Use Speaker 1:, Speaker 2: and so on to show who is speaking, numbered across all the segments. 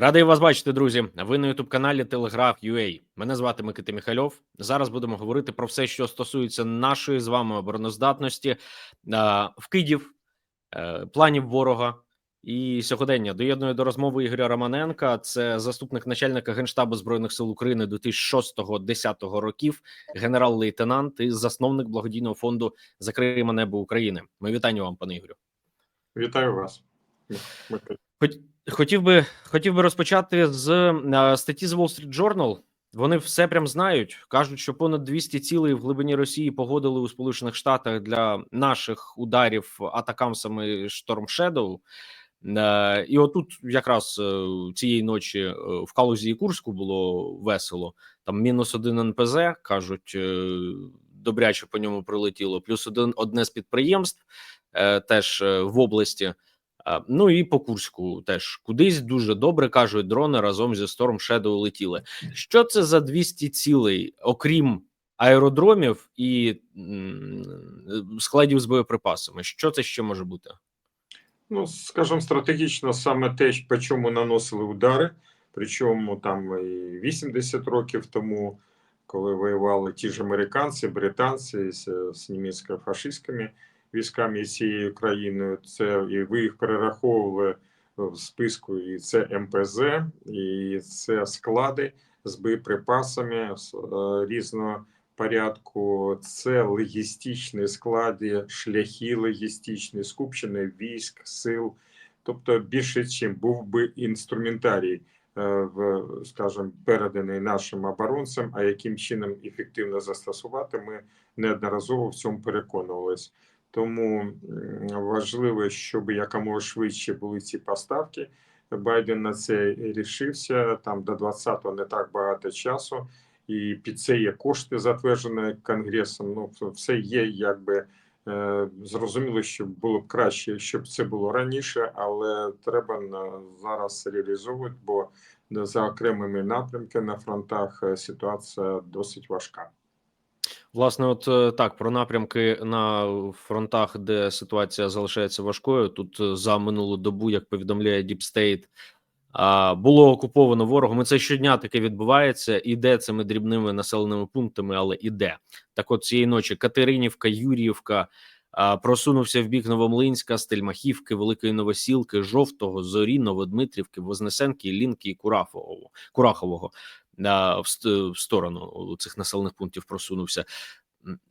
Speaker 1: Радий вас бачити, друзі. Ви на ютуб каналі Телеграф UA. Мене звати Микита Міхальов. Зараз будемо говорити про все, що стосується нашої з вами обороноздатності, е, вкидів, е, планів ворога і сьогодення. Доєдную до розмови Ігоря Романенка. Це заступник начальника генштабу збройних сил України 2006-10 років, генерал-лейтенант і засновник благодійного фонду Закриємо небо України. Ми вітання вам, пане Ігорю.
Speaker 2: Вітаю вас.
Speaker 1: Хотів би хотів би розпочати з е, статті з Wall Street Journal. Вони все прям знають. кажуть, що понад 200 цілей в глибині Росії погодили у Сполучених Штатах для наших ударів атакамсами Storm Shadow. Е, І отут якраз е, цієї ночі в Калузі Курську було весело. Там мінус один НПЗ кажуть, добряче по ньому прилетіло. Плюс один одне з підприємств теж в області. А, Ну і по Курську теж кудись дуже добре кажуть, дрони разом зі Storm Shadow летіли. Що це за 200 цілей, окрім аеродромів і складів з боєприпасами? Що це ще може бути?
Speaker 2: Ну, скажімо, стратегічно саме те, по чому наносили удари. Причому там і 80 років тому, коли воювали ті ж американці, британці з, з німецько-фашистськими військами цією країною, це і ви їх перераховували в списку, і це МПЗ, і це склади з боєприпасами е, різного порядку. Це логістичні склади, шляхи логістичні, скупчення військ, сил. Тобто, більше чим був би інструментарій, е, в, скажімо, переданий нашим оборонцям, а яким чином ефективно застосувати, ми неодноразово в цьому переконувалися. Тому важливо, щоб якомога швидше були ці поставки. Байден на це рішився. Там до 20-го не так багато часу, і під це є кошти, затверджені конгресом. Ну все є, якби е, зрозуміло, що було б краще, щоб це було раніше, але треба зараз реалізовувати, бо за окремими напрямками на фронтах е, ситуація досить важка.
Speaker 1: Власне, от е, так про напрямки на фронтах, де ситуація залишається важкою. Тут е, за минулу добу, як повідомляє State, було окуповано ворогом. І це щодня таке відбувається. Іде цими дрібними населеними пунктами, але іде так. От цієї ночі Катеринівка, Юріївка просунувся в бік Новомлинська, Стельмахівки, Великої Новосілки, Жовтого, Зорі, Новодмитрівки, Вознесенки, Лінки і Курафового Курахового в, сторону цих населених пунктів просунувся.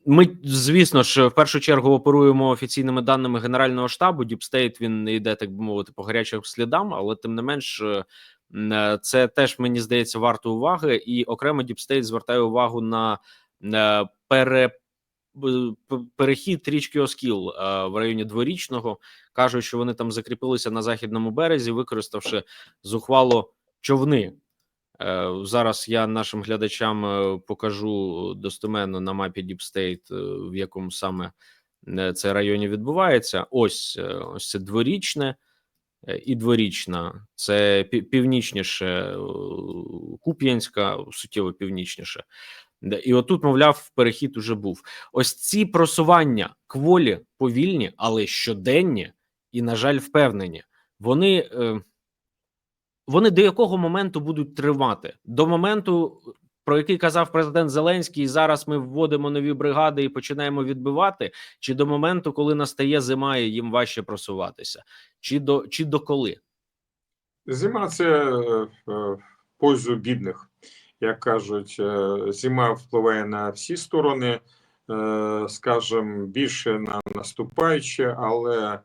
Speaker 1: Ми, звісно ж, в першу чергу оперуємо офіційними даними Генерального штабу. Діпстейт він йде, так би мовити, по гарячих слідам, але тим не менш, е, е, це теж мені здається варто уваги. І окремо Діпстейт звертає увагу на, на пере, перехід річки Оскіл е, в районі дворічного. кажуть, що вони там закріпилися на західному березі, використавши зухвало човни. Е, Зараз я нашим глядачам е, покажу достеменно на мапі е, в якому саме е, це районі відбувається. Ось ось це дворічне і дворічна. Це північніше Куп'янська, суттєво північніше. І отут, мовляв, перехід уже був. Ось ці просування кволі повільні, але щоденні, і, на жаль, впевнені. Вони. Вони до якого моменту будуть тривати? До моменту, про який казав президент Зеленський, зараз ми вводимо нові бригади і починаємо відбивати, чи до моменту, коли настає зима і їм важче просуватися, чи до чи до коли?
Speaker 2: Зима це е, пользу бідних. Як кажуть, е, зима впливає на всі сторони, е, скажімо, більше на наступаюче, але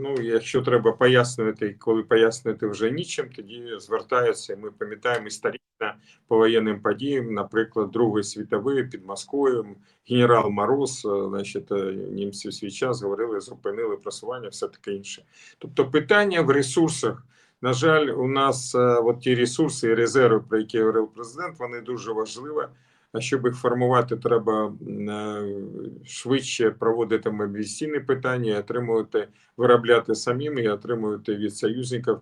Speaker 2: ну, якщо треба пояснювати, коли пояснити вже нічим, тоді звертаються. Ми пам'ятаємо історично по воєнним подіям, наприклад, Другої світової під Москвою, генерал Мороз, е, значить, е, німці в свій час говорили, зупинили просування, все таке інше. Тобто, питання в ресурсах. На жаль, у нас е, от ті ресурси і резерви, про які говорив президент, вони дуже важливі. А щоб їх формувати, треба е, швидше проводити мобілізаційні питання, отримувати, виробляти самим і отримувати від союзників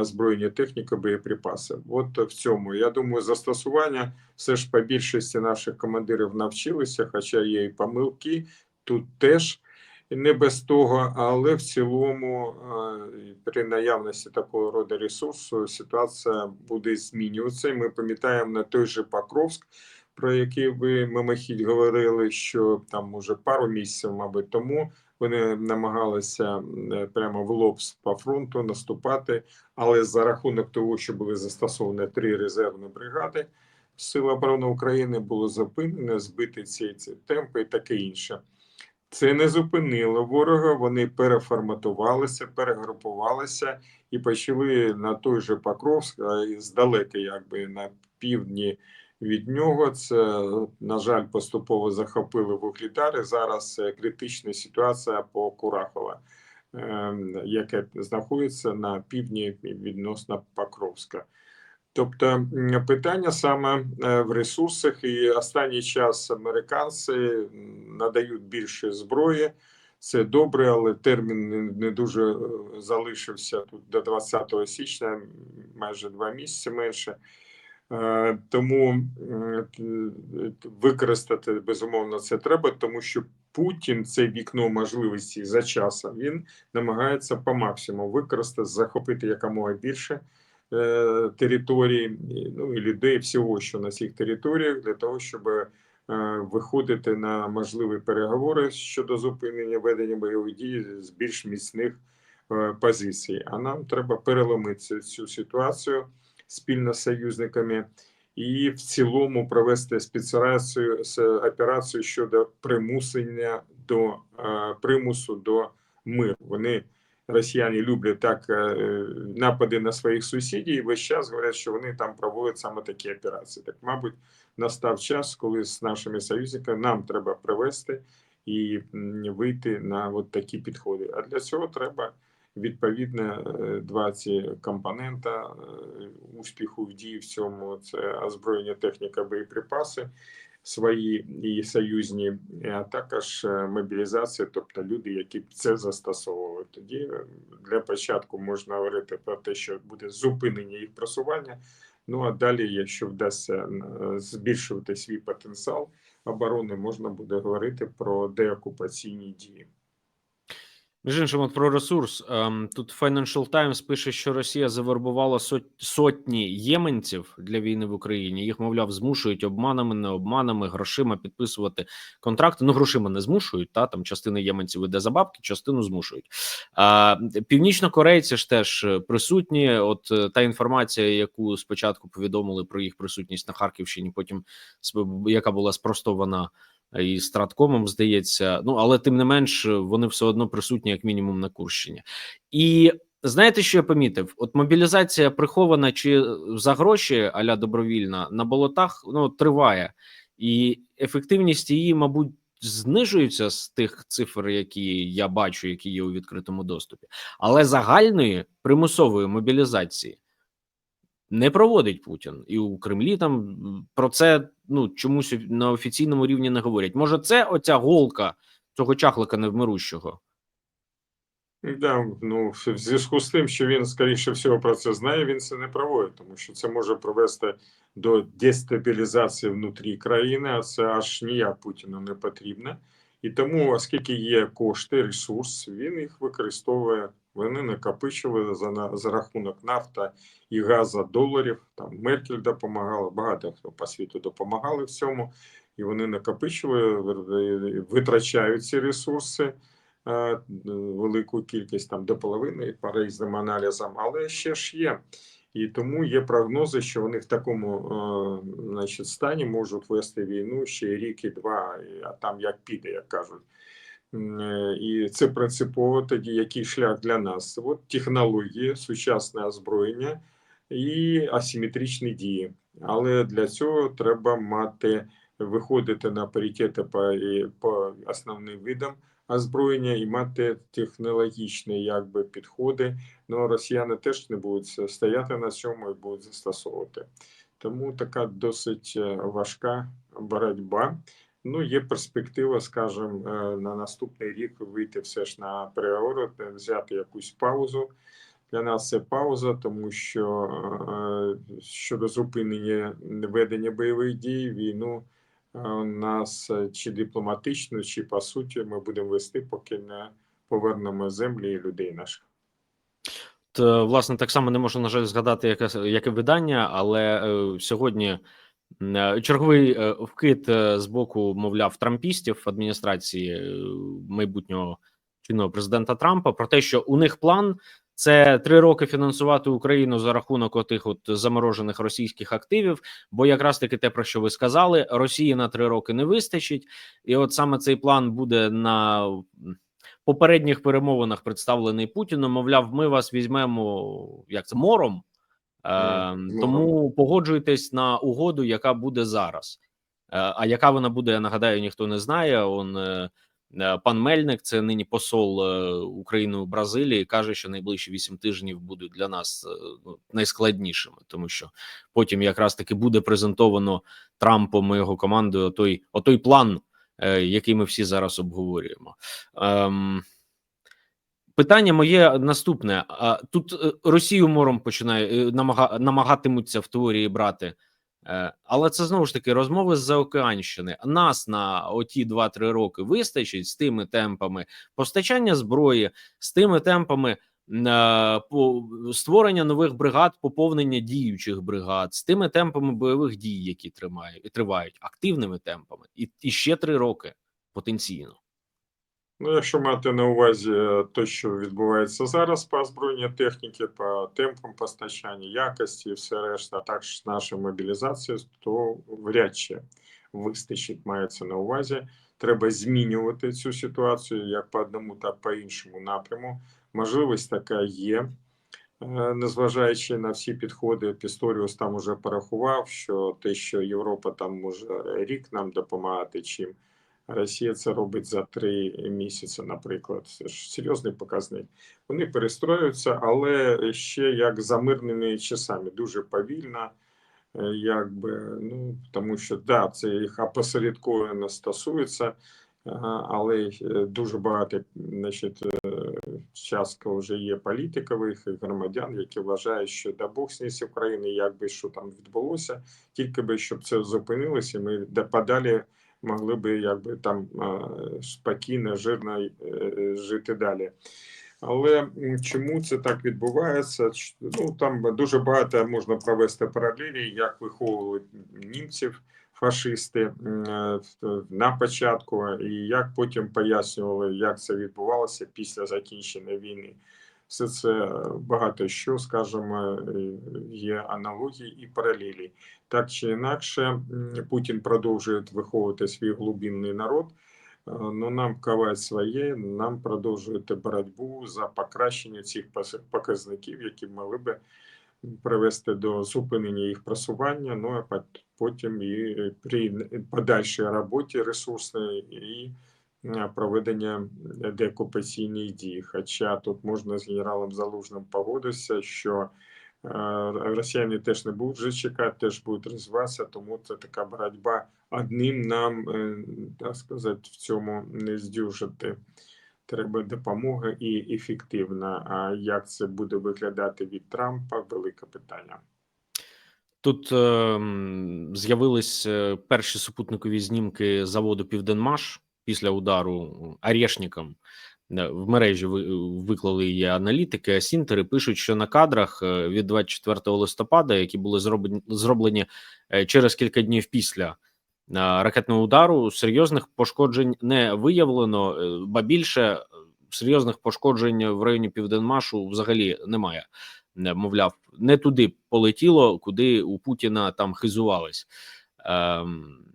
Speaker 2: озброєння техніки, боєприпаси. От в цьому я думаю, застосування все ж по більшості наших командирів навчилися, хоча є і помилки тут теж. не без того, але в цілому е, при наявності такого роду ресурсу ситуація буде змінюватися. Ми пам'ятаємо на той же Покровськ, про який ви мимохідь говорили, що там уже пару місяців, мабуть, тому вони намагалися прямо в лоб по фронту наступати, але за рахунок того, що були застосовані три резервні бригади. Сил оборони України було зупинено, збити ці, ці темпи і таке інше. Це не зупинило ворога. Вони переформатувалися, перегрупувалися і почали на той же Покровськ, здалека, якби на півдні від нього. Це, на жаль, поступово захопили вугледари. Зараз е, критична ситуація по Курахова, ем, яке знаходиться на півдні відносно Покровська. Тобто питання саме е, в ресурсах, і останній час американці надають більше зброї. Це добре, але термін не- не дуже е, залишився тут до 20 січня, майже два місяці менше. Е, Тому використати безумовно це треба, тому що Путін це вікно можливості за часом. Він намагається по максимуму використати, захопити якомога більше е, територій, ну і людей, всього, що на цих територіях, для того, щоб е, виходити на можливі переговори щодо зупинення ведення бойових дій з більш міцних е, позицій. А нам треба переломити цю ситуацію спільно з союзниками і в цілому провести спецоперацію операцію щодо примусення до е, примусу до миру. Вони росіяни люблять так е, напади на своїх сусідів, і весь час говорять, що вони там проводять саме такі операції. Так, мабуть, настав час, коли з нашими союзниками нам треба привести і вийти на от такі підходи. А для цього треба відповідно е, два ці компонента е, успіху в дії в цьому це озброєння, техніка, боєприпаси свої і союзні, а також е, мобілізація, тобто люди, які це застосовували. Тоді для початку можна говорити про те, що буде зупинення їх просування. Ну а далі, якщо вдасться збільшувати свій потенціал оборони, можна буде говорити про деокупаційні дії.
Speaker 1: Між іншим, от про ресурс. Ем, тут Financial Times пише, що Росія завербувала сот- сотні єменців для війни в Україні. Їх, мовляв, змушують обманами, не обманами, грошима підписувати контракти. Ну, грошима не змушують. Та там частина єменців іде за бабки, частину змушують. А північнокорейці ж теж присутні. От е, та інформація, яку спочатку повідомили про їх присутність на Харківщині, потім яка була спростована і Страткомом, здається. Ну але тим не менш, вони все одно присутні, як мінімум, на Курщині. І знаєте, що я помітив? От мобілізація прихована чи за гроші аля добровільна на болотах ну триває, і ефективність її, мабуть. Знижується з тих цифр, які я бачу, які є у відкритому доступі, але загальної примусової мобілізації не проводить Путін, і у Кремлі там про це ну чомусь на офіційному рівні не говорять. Може, це оця голка цього чахлика невмирущого?
Speaker 2: Да, ну в зв'язку з тим, що він скоріше всього про це знає, він це не проводить, тому що це може привести до дестабілізації внутрі країни, а це аж ніяк Путіну не потрібно. І тому, оскільки є кошти, ресурс, він їх використовує. Вони накопичили за за рахунок нафта і газа доларів. Там Меркель допомагала, багато хто по світу допомагали в цьому, і вони накопичили, ви- витрачають ці ресурси е, велику кількість там до половини по різним аналізам, але ще ж є. І тому є прогнози, що вони в такому е, значить, стані можуть вести війну ще рік і два, а там як піде, як кажуть. Е, І це принципово тоді, який шлях для нас? От технології, сучасне озброєння і асиметричні дії. Але для цього треба мати виходити на паритети по, по основним видам озброєння і мати технологічні якби підходи. Ну росіяни теж не будуть стояти на цьому і будуть застосовувати. Тому така досить е, важка боротьба. Ну, є перспектива, скажімо, е, на наступний рік вийти все ж на переговори, е, взяти якусь паузу. Для нас це пауза, тому що е, щодо зупинення ведення бойових дій, війну у нас чи дипломатично, чи по суті ми будемо вести, поки не повернемо землі і людей наших.
Speaker 1: Т, власне, так само не можу, на жаль, згадати, яке, яке видання, але е, сьогодні черговий е, вкид е, з боку, мовляв, трампістів адміністрації е, майбутнього чинного президента Трампа про те, що у них план це три роки фінансувати Україну за рахунок отих от заморожених російських активів. Бо якраз таки те, про що ви сказали, Росії на три роки не вистачить, і от саме цей план буде на попередніх перемовинах представлений Путіном. Мовляв, ми вас візьмемо як це мором. Е, тому погоджуйтесь на угоду, яка буде зараз. Е, а яка вона буде, я нагадаю, ніхто не знає. Он е, е, пан Мельник, це нині посол е, України у Бразилії, каже, що найближчі вісім тижнів будуть для нас е, ну, найскладнішими, тому що потім якраз таки буде презентовано Трампом і його командою отой, отой план, е, який ми всі зараз обговорюємо. Ем, Питання моє наступне: тут е, Росію мором починає е, намага, намагатимуться в теорії брати, Е, але це знову ж таки розмови з заокеанщини. Нас на оті 2-3 роки вистачить з тими темпами постачання зброї, з тими темпами створення нових бригад, поповнення діючих бригад, з тими темпами бойових дій, які тримають тривають активними темпами, і, і ще 3 роки потенційно.
Speaker 2: Ну, якщо мати на увазі е, те, що відбувається зараз по озброєнню техніки, по темпам постачання, якості і все решта, а також нашої мобілізації, то вряд чи вистачить, мається на увазі. Треба змінювати цю ситуацію як по одному, так по іншому напряму. Можливість така є. Е, Незважаючи на всі підходи, Пісторіус там уже порахував, що те, що Європа там може рік нам допомагати, чим Росія це робить за три місяці, наприклад. Це ж серйозний показник. Вони перестроюються, але ще як за мирними часами, дуже повільно, е, якби, ну, тому що да, це їх опосередковано стосується, е, але е, дуже багато значить, частка вже є політикових і громадян, які вважають, що да Бог сніс України, як би що там відбулося, тільки би щоб це зупинилося, ми подалі могли би якби там е, спокійно, жирно е, жити далі. Але чому це так відбувається? Ну там дуже багато можна провести паралелі, як виховували німців фашисти е, на початку, і як потім пояснювали, як це відбувалося після закінчення війни. Все це багато що, скажімо, е, є аналогії і паралелі. Так чи інакше, Путін продовжує виховувати свій глубинний народ. Е, Ну, нам ковать своє, нам продовжувати боротьбу за покращення цих показників, які могли би привести до зупинення їх просування. Ну а потім і при подальшій роботі ресурсної і проведення деокупаційних дій. Хоча тут можна з генералом Залужним погодитися, що е, росіяни теж не будуть вже чекати, теж будуть розвиватися, тому це така боротьба одним нам, е, так сказати, в цьому не здюжити. Треба допомога і ефективна. А як це буде виглядати від Трампа? Велике питання.
Speaker 1: Тут е, з'явились е, перші супутникові знімки заводу Південмаш після удару Арєшніком. Е, В мережі виклали її аналітики. Асінтери пишуть, що на кадрах е, від 24 листопада, які були зроблені, е, через кілька днів після е, ракетного удару, серйозних пошкоджень не виявлено, е, ба більше е, серйозних пошкоджень в районі Південмашу взагалі немає. Не, мовляв, не туди полетіло, куди у Путіна там хизувались. Ем,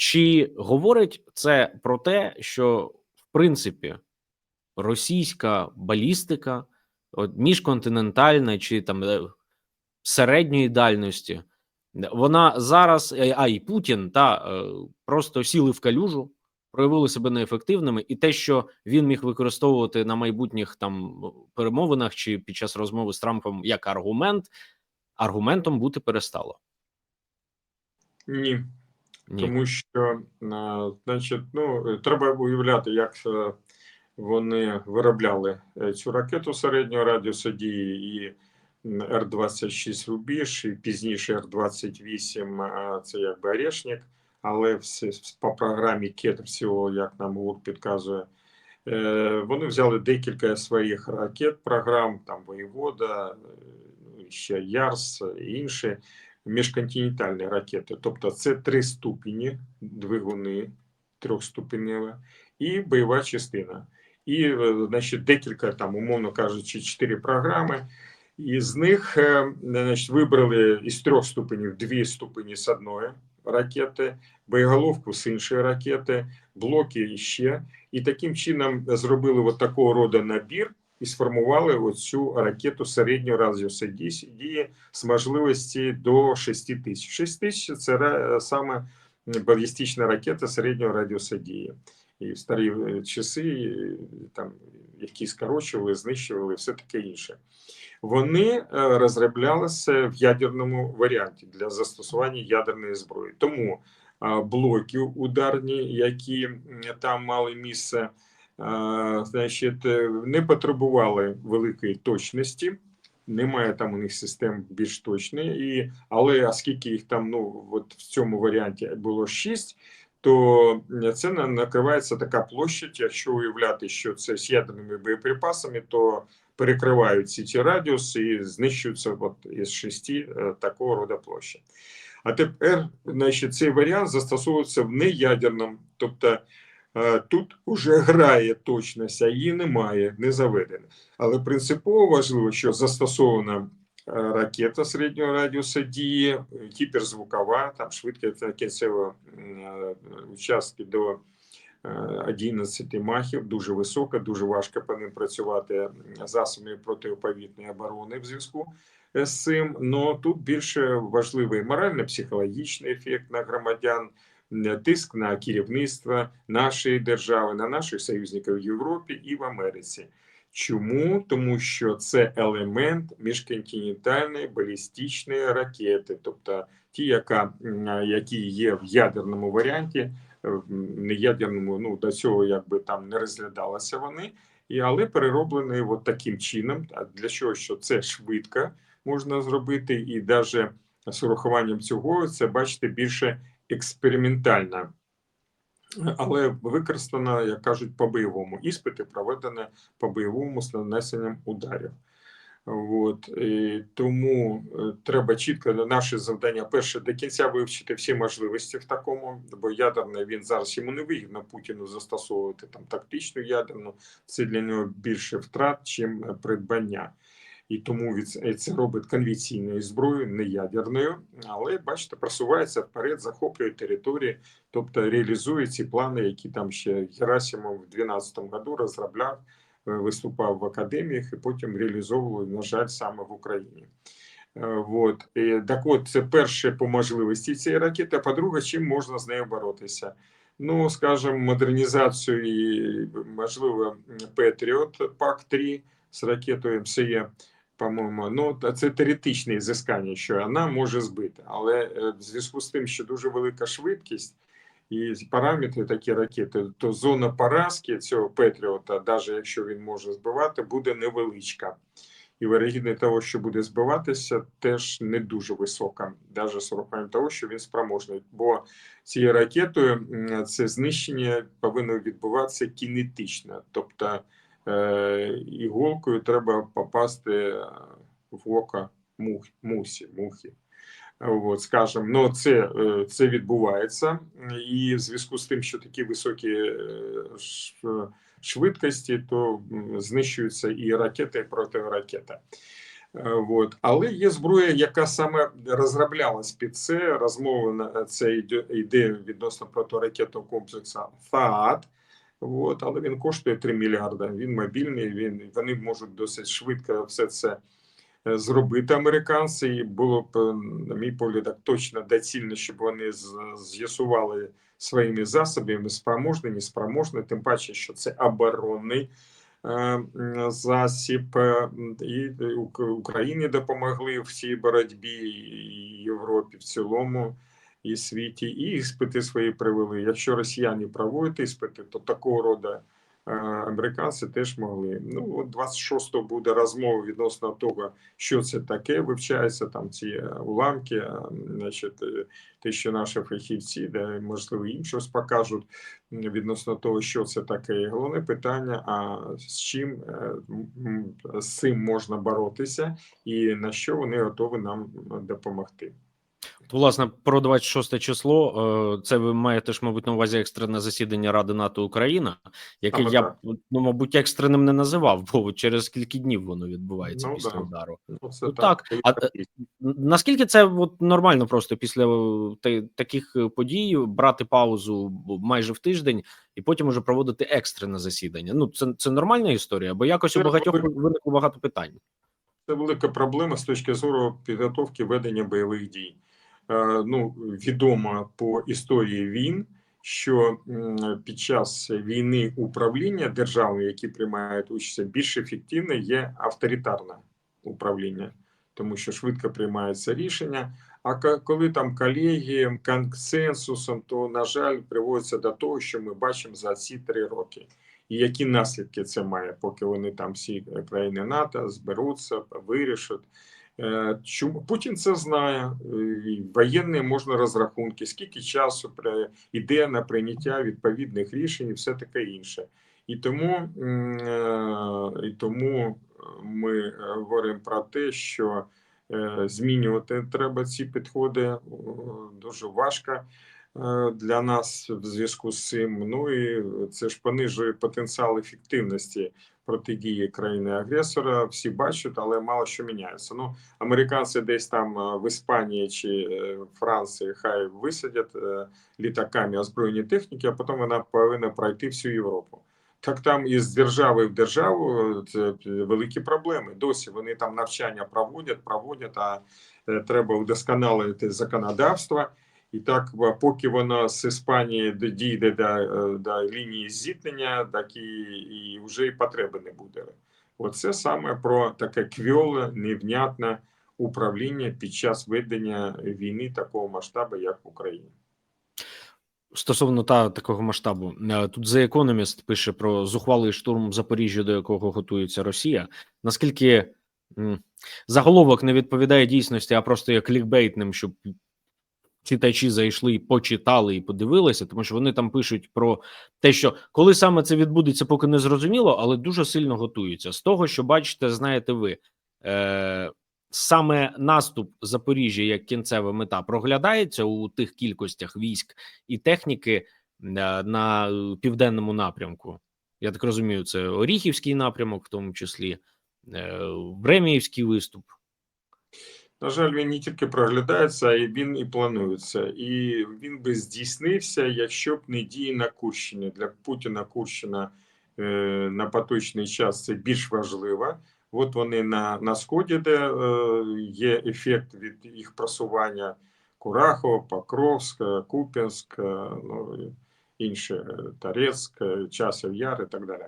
Speaker 1: чи говорить це про те, що в принципі російська балістика, от міжконтинентальна чи там е, середньої дальності, вона зараз, е, а і Путін та е, просто сіли в калюжу, проявили себе неефективними, і те, що він міг використовувати на майбутніх там перемовинах чи під час розмови з Трампом як аргумент, аргументом бути перестало.
Speaker 2: Ні,
Speaker 1: Ні.
Speaker 2: тому що, е, значить, ну треба уявляти, як е, вони виробляли е, цю ракету середнього радіусу дії, і Р-26 Рубіж і пізніше Р-28 це якби Орешник, але все по програмі КЕТ всього, як нам ГУР підказує, е, вони взяли декілька своїх ракет, програм, там Воєвода, е, ну, ще Ярс і інші міжконтинентальні ракети. Тобто це три ступені двигуни трьохступеневі і бойова частина. І, е, значить, декілька там, умовно кажучи, чотири програми. І з них е, значить, вибрали із трьох ступенів дві ступені з одної ракети, боєголовку з іншої ракети, блоки ще. І таким чином зробили от такого роду набір і сформували оцю ракету середнього радіусу дії з можливості до 6 тисяч. 6 тисяч це саме балістична ракета середнього радіуса дії. І в старі е, часи там які скорочували, знищували, все таке інше. Вони е, розроблялися в ядерному варіанті для застосування ядерної зброї. Тому блоки ударні, які там мали місце, значить, е, не потребували великої точності. Немає там у них систем більш точних, і але оскільки їх там ну от в цьому варіанті було шість, то це на- накривається така площадь. Якщо уявляти, що це з ядерними боєприпасами, то перекриваються ці радіуси і знищуються от із шести е, такого роду площі. А тепер, значить, цей варіант застосовується в неядерному, тобто тут уже грає точність, а її немає, не заведена. Але принципово важливо, що застосована е, ракета середнього радіуса дії, е, гіперзвукова, там м, е, участки до е, 11 махів, дуже висока, дуже важко по ним працювати засобами протиповітної оборони в зв'язку е, з цим. Но тут більше важливий морально-психологічний ефект на громадян, тиск на керівництво нашої держави, на наших союзників в Європі і в Америці. Чому? Тому що це елемент міжконтинентальної балістичної ракети, тобто ті, яка, які є в ядерному варіанті, в неядерному, ну до цього якби там не розглядалися вони, і але перероблені от таким чином. Для чого? Що це швидко можна зробити, і навіть з урахуванням цього це бачите більше експериментально але використана, як кажуть, по бойовому. Іспити проведені по бойовому з нанесенням ударів. От, і тому е, треба чітко на наше завдання перше до кінця вивчити всі можливості в такому, бо ядерне він зараз йому не вигідно Путіну застосовувати там тактичну ядерну. Це для нього більше втрат, чим придбання. І тому від це- це робить конвенційною зброєю, не ядерною, але бачите, просувається вперед, захоплює території, тобто реалізує ці плани, які там ще Герасимов в 2012 году розробляв, е, виступав в академіях і потім реалізовував, на жаль, саме в Україні. Е, Вот. І, так от, це перше по можливості цієї ракети, а по-друге, чим можна з нею боротися? Ну, скажімо, модернізацію і, можливо, Patriot PAC-3 з ракетою МСЄ, по-моєму, ну, це теоретичне ізискання, що вона може збити. Але е, в зв'язку з тим, що дуже велика швидкість, і параметри такі ракети, то зона поразки цього Петріота, навіть якщо він може збивати, буде невеличка. І вирогідність того, що буде збиватися, теж не дуже висока, навіть з урахуванням того, що він спроможний. Бо цією ракетою це знищення повинно відбуватися кінетично, тобто іголкою треба попасти е, в око мух, мусі, мухи. От, скажем, ну це, е, це відбувається, і в зв'язку з тим, що такі високі е, швидкості, то знищуються і ракети, і протиракета. Е, От. Але є зброя, яка саме розроблялась під це. Розмова на це йде, відносно протиракетного комплексу ФААД. От, але він коштує 3 мільярди. Він мобільний, він, вони можуть досить швидко все це е, зробити американці. І було б, е, на мій погляд, так точно доцільно, щоб вони з'ясували своїми засобами, спроможні, неспроможні, тим паче, що це оборонний е, засіб, і Ук- Україні допомогли в цій боротьбі, і Європі в цілому, і світі, і іспити свої провели. Якщо росіяни проводять іспити, то такого роду е, американці теж могли. Ну, от 26-го буде розмова відносно того, що це таке, вивчаються там ці е, уламки, е, значить, те, що наші фахівці, де можливо їм щось покажуть відносно того, що це таке. І головне питання: а з чим з цим можна боротися, і на що вони готові нам допомогти.
Speaker 1: Власне, про 26 число. е, Це ви маєте ж, мабуть, на увазі екстрене засідання Ради НАТО Україна, яке
Speaker 2: Саме
Speaker 1: я б,
Speaker 2: так.
Speaker 1: ну, мабуть, екстреним не називав, бо через кілька днів воно відбувається
Speaker 2: Ну,
Speaker 1: після
Speaker 2: да.
Speaker 1: удару.
Speaker 2: Ну,
Speaker 1: Ну, так. А,
Speaker 2: так є.
Speaker 1: Н- Наскільки це от нормально просто після е, таких е, подій брати паузу майже в тиждень і потім уже проводити екстрене засідання? Ну це, це нормальна історія, бо якось у багатьох
Speaker 2: велика-
Speaker 1: виникло багато питань.
Speaker 2: Це велика проблема з точки зору підготовки ведення бойових дій. Е, Ну, відомо по історії війн, що під час війни управління державою, які приймають участь, більш ефективне є авторитарне управління, тому що швидко приймаються рішення. А коли там колегієм, консенсусом, то на жаль, приводиться до того, що ми бачимо за ці три роки. І які наслідки це має, поки вони там всі країни НАТО зберуться, вирішать. Е, Чому Путін це знає? Е, Воєнні можна розрахунки, скільки часу йде на прийняття відповідних рішень і все таке інше. І тому, е, і тому ми говоримо про те, що змінювати треба ці підходи дуже важко для нас в зв'язку з цим. Ну і це ж понижує потенціал ефективності протидії країни-агресора. Всі бачать, але мало що міняється. Ну, американці десь там е, в Іспанії чи е, Франції хай висадять е, літаками озброєні техніки, а потім вона повинна пройти всю Європу. Так там із держави в державу це великі проблеми. Досі вони там навчання проводять, проводять, а треба удосконалити законодавство. І так, поки воно з Іспанії дійде до, до лінії зіткнення, так і, і вже і потреби не буде. Оце саме про таке квьоле, невнятне управління під час ведення війни такого масштабу, як в Україні.
Speaker 1: Стосовно та такого масштабу, е, тут The Economist пише про зухвалий штурм Запоріжжя, до якого готується Росія. Наскільки заголовок не відповідає дійсності, а просто є клікбейтним, щоб читачі зайшли і почитали і подивилися, тому що вони там пишуть про те, що коли саме це відбудеться, поки не зрозуміло, але дуже сильно готуються. З того, що бачите, знаєте ви, е, саме наступ Запоріжжя як кінцева мета проглядається у тих кількостях військ і техніки е, на е, південному напрямку. Я так розумію, це Оріхівський напрямок, в тому числі е, Времіївський виступ.
Speaker 2: На жаль, він не тільки проглядається, а й він і планується. І він би здійснився, якщо б не дії на Курщині. Для Путіна Курщина е, на поточний час це більш важливо. От вони на, на сході, де е, є ефект від їх просування Курахова, Покровськ, Куп'янськ, е, ну, і інші е, е, Часів Яр і так далі.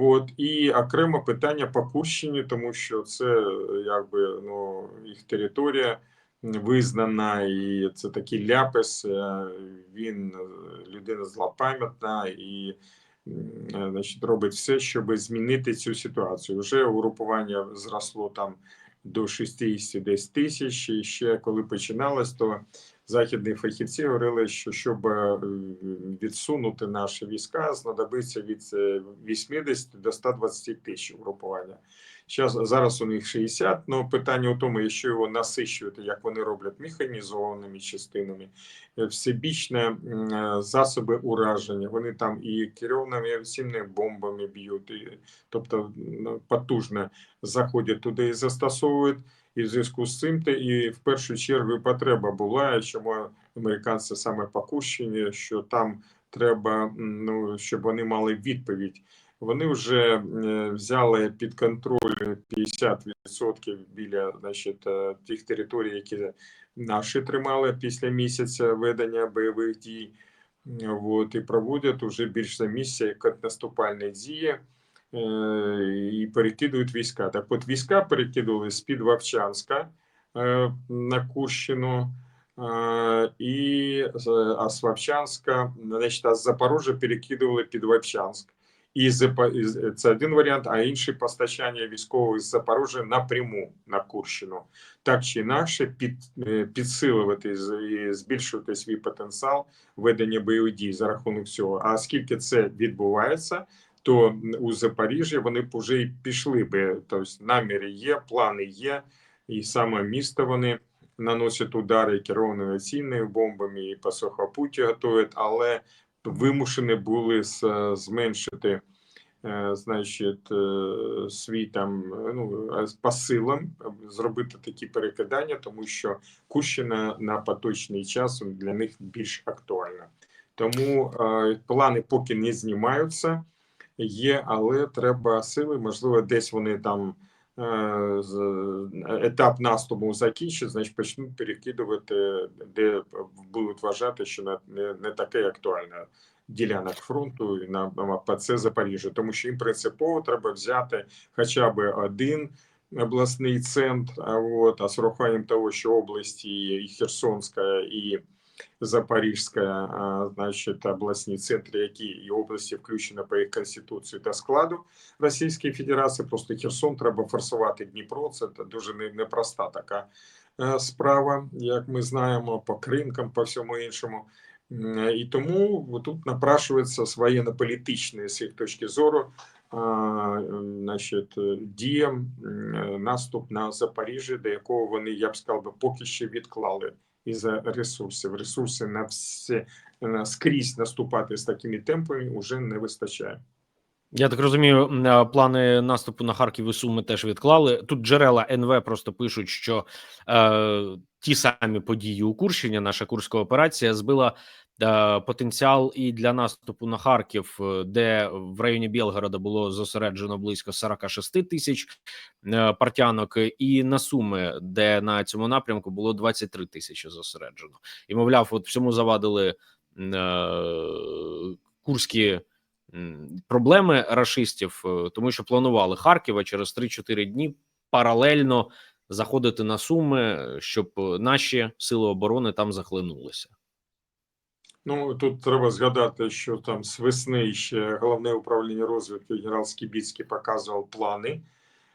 Speaker 2: От і окремо питання по Курщині, тому що це е, якби ну їх територія визнана, і це такий ляпис. е, Він е, людина злопам'ятна і значить, робить все, щоб змінити цю ситуацію. Вже угрупування зросло там до 60 десь тисяч. І ще коли починалось, то західні фахівці говорили, що щоб е, відсунути наші війська, знадобиться від е, 80 до 120 тисяч угрупування. Зараз, зараз у них 60, але питання у тому, якщо його насищувати, як вони роблять механізованими частинами, е, всебічне е, засоби ураження, вони там і керованими авіаційними бомбами б'ють, тобто потужно заходять туди і застосовують. І в зв'язку з цим те і в першу чергу потреба була, чому американці саме по Курщині, що там треба, ну щоб вони мали відповідь. Вони вже е, взяли під контроль 50% біля значить, е, тих територій, які наші тримали після місяця ведення бойових дій. От, і проводять уже більш за як наступальні дії е, і перекидують війська. Так от війська перекидували з-під Вовчанська е, на Курщину, е, і а з Вовчанська, значить, а з Запорожжя перекидували під Вовчанськ. і це один варіант, а інший постачання військових з Запоріжжя напряму на Курщину. Так чи інакше, під, підсилювати і збільшувати свій потенціал ведення бойових дій за рахунок цього. А оскільки це відбувається, то у Запоріжжі вони б вже пішли би. Тобто наміри є, плани є, і саме місто вони наносять удари керованими авіаційними бомбами і по сухопуті готують, але вимушені були зменшити. е, Значить, е, свій там ну е, по силам е, зробити такі перекидання, тому що Кущина на поточний час для них більш актуальна. Тому е, плани поки не знімаються, є, але треба сили. Можливо, десь вони там е, етап наступу закінчать, значить почнуть перекидувати, де будуть вважати, що не, не, таке актуальне ділянок фронту на ПЦ Запоріжжя, тому що їм принципово треба взяти хоча б один обласний центр. А от а з урахуванням того, що області і Херсонська і Запорізька, значить, обласні центри, які і області включені по їх конституції та складу Російської Федерації. Просто Херсон треба форсувати Дніпро. Це дуже непроста така е, справа, як ми знаємо, по кринкам, по всьому іншому. І тому тут напрашується з воєнно-політичної з їх точки зору значить, діям е, наступ на Запоріжжя, до якого вони, я б сказав, поки ще відклали із-за ресурсів. Ресурси на все на скрізь наступати з такими темпами вже не вистачає.
Speaker 1: Я так розумію, плани наступу на Харків і Суми теж відклали. Тут джерела НВ просто пишуть, що е, ті самі події у Курщині, наша курська операція, збила потенціал і для наступу на Харків, е, де в районі Білгорода було зосереджено близько 46 тисяч е, партянок, і на Суми, де на цьому напрямку було 23 тисячі зосереджено. І мовляв, от всьому завадили е, курські проблеми рашистів, е, тому що планували Харкова через 3-4 дні паралельно заходити на Суми, щоб е, наші сили оборони там захлинулися.
Speaker 2: Ну тут треба згадати, що там з весни ще головне управління розвідки генерал Скібіцький показував плани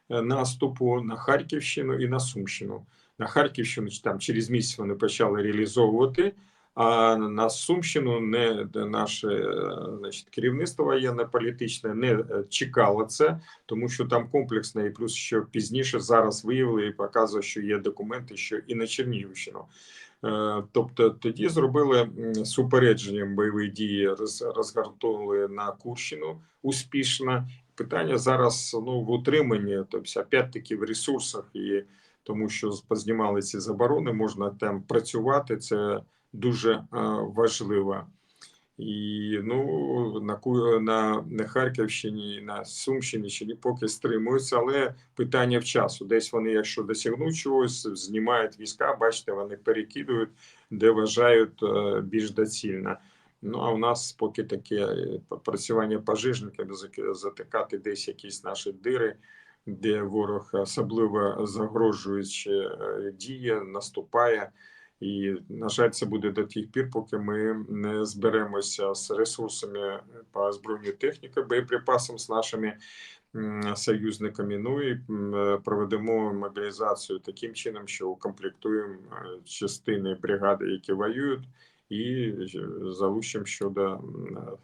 Speaker 2: е, наступу на Харківщину і на Сумщину. На Харківщину там через місяць вони почали реалізовувати. А на Сумщину не наше е, значить, керівництво воєнне політичне не е, чекало це, тому що там комплексне, і плюс що пізніше зараз виявили і показує, що є документи, що і на Чернігівщину. Е, Тобто тоді зробили з упередженням бойові дії, роз- розгортовували на Курщину успішно. Питання зараз ну в утриманні, тобто опять-таки в ресурсах, і тому що познімали ці заборони, можна там працювати. Це дуже е, важливо. І ну на на, на Харківщині, на Сумщині ще ні поки стримуються, але питання в часу. Десь вони, якщо досягнуть чогось, знімають війська, бачите, вони перекидують, де вважають е, більш доцільно. Ну а у нас поки таке е, працювання пожежниками зак- затикати десь якісь наші дири, де ворог особливо загрожуючи е, діє, наступає. І на жаль, це буде до тих пір, поки ми не зберемося з ресурсами по збройній техніці, боєприпасам з нашими союзниками. Ну і проведемо мобілізацію таким чином, що укомплектуємо е, частини бригади, які воюють, і е, залучимо щодо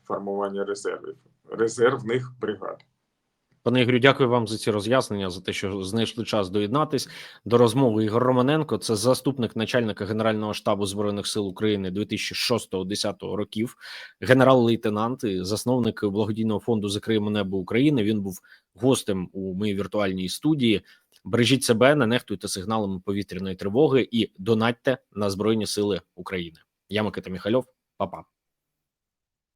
Speaker 2: формування резервів резервних бригад.
Speaker 1: Пане Ігорю, дякую вам за ці роз'яснення, за те, що знайшли час доєднатись до розмови. Ігор Романенко, це заступник начальника Генерального штабу збройних сил України 2006-2010 років, генерал-лейтенант, і засновник благодійного фонду Закриємо небо України. Він був гостем у моїй віртуальній студії. Бережіть себе, не нехтуйте сигналами повітряної тривоги і донатьте на Збройні Сили України. Я Микита Міхальов, Па-па.